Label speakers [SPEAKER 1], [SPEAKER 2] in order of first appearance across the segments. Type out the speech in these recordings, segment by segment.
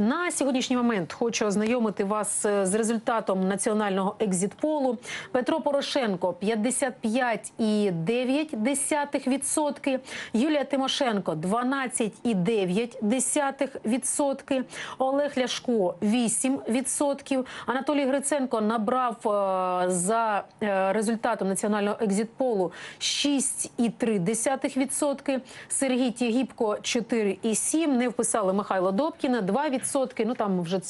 [SPEAKER 1] На сьогоднішній момент хочу ознайомити вас е, з результатом національного екзитполу. Петро Порошенко 55,9%, Юлія Тимошенко 12,9%, Олег Ляшко 8%, Анатолій Гриценко набрав е, за е, результатом національного екзитполу 6,3%, Сергій Тігіпко 4,7%, не вписали Михайло Добкіна 2%, ну там вже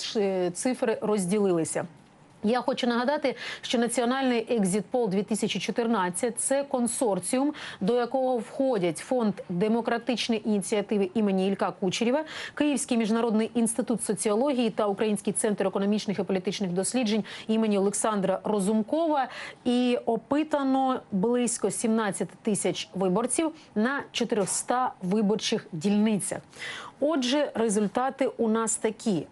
[SPEAKER 1] цифри розділилися. Я хочу нагадати, що національний екзитпол 2014 – це консорціум, до якого входять фонд демократичної ініціативи імені Ілька Кучерєва, Київський міжнародний інститут соціології та Український центр економічних і політичних досліджень імені Олександра Розумкова. І опитано близько 17 тисяч виборців на 400 виборчих дільницях. Отже, результати у нас такі.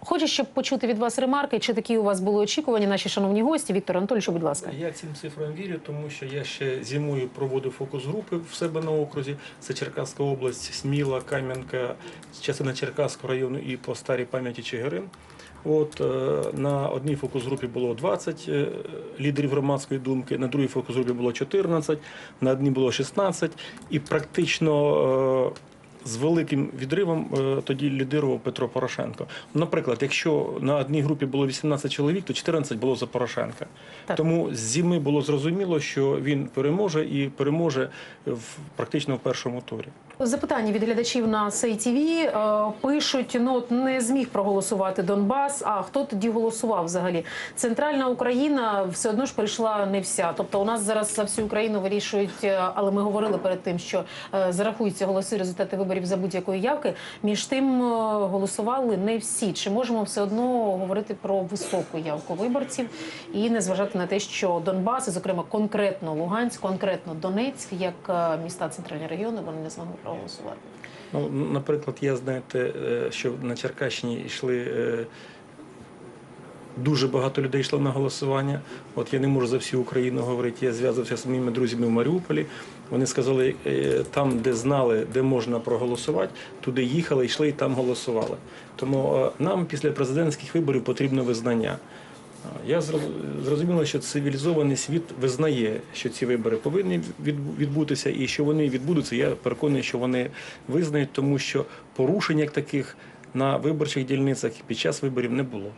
[SPEAKER 1] Хочу, щоб почути від вас ремарки, чи такі у вас були очікування, наші шановні гості. Віктор Анатолійович, будь ласка.
[SPEAKER 2] Я цим цифрам вірю, тому що я ще зимою проводив фокус-групи в себе на окрузі. Це Черкаська область, Сміла, Кам'янка, частина Черкаського району і по старій пам'яті Чигирин. От е, на одній фокус-групі було 20 е, лідерів громадської думки, на другій фокус-групі було 14, на одній було 16, і практично. З великим відривом е, тоді лідирував Петро Порошенко. Наприклад, якщо на одній групі було 18 чоловік, то 14 було за Порошенка.
[SPEAKER 1] Так.
[SPEAKER 2] Тому з зими було зрозуміло, що він переможе і переможе в практично в першому турі.
[SPEAKER 1] Запитання від глядачів на СейТВ е, пишуть: ну от не зміг проголосувати Донбас. А хто тоді голосував взагалі? Центральна Україна все одно ж прийшла не вся. Тобто, у нас зараз за всю Україну вирішують, е, але ми говорили перед тим, що зарахуються голоси результати виборів за будь-якої явки. Між тим е, голосували не всі. Чи можемо все одно говорити про високу явку виборців і не зважати на те, що Донбас, і, зокрема конкретно Луганськ, конкретно Донецьк, як е, міста центральні регіони, вони не змогли проголосувати.
[SPEAKER 2] Ну, наприклад, я знаєте, е, що на Черкащині йшли. Дуже багато людей йшло на голосування. От я не можу за всю Україну говорити. Я зв'язався з моїми друзями в Маріуполі. Вони сказали, е, там, де знали, де можна проголосувати, туди їхали, йшли і там голосували. Тому е, нам після президентських виборів потрібно визнання. Я зроз- зрозуміла, що цивілізований світ визнає, що ці вибори повинні відбутися, і що вони відбудуться. Я переконаний, що вони визнають, тому що порушень як таких на виборчих дільницях під час виборів не було.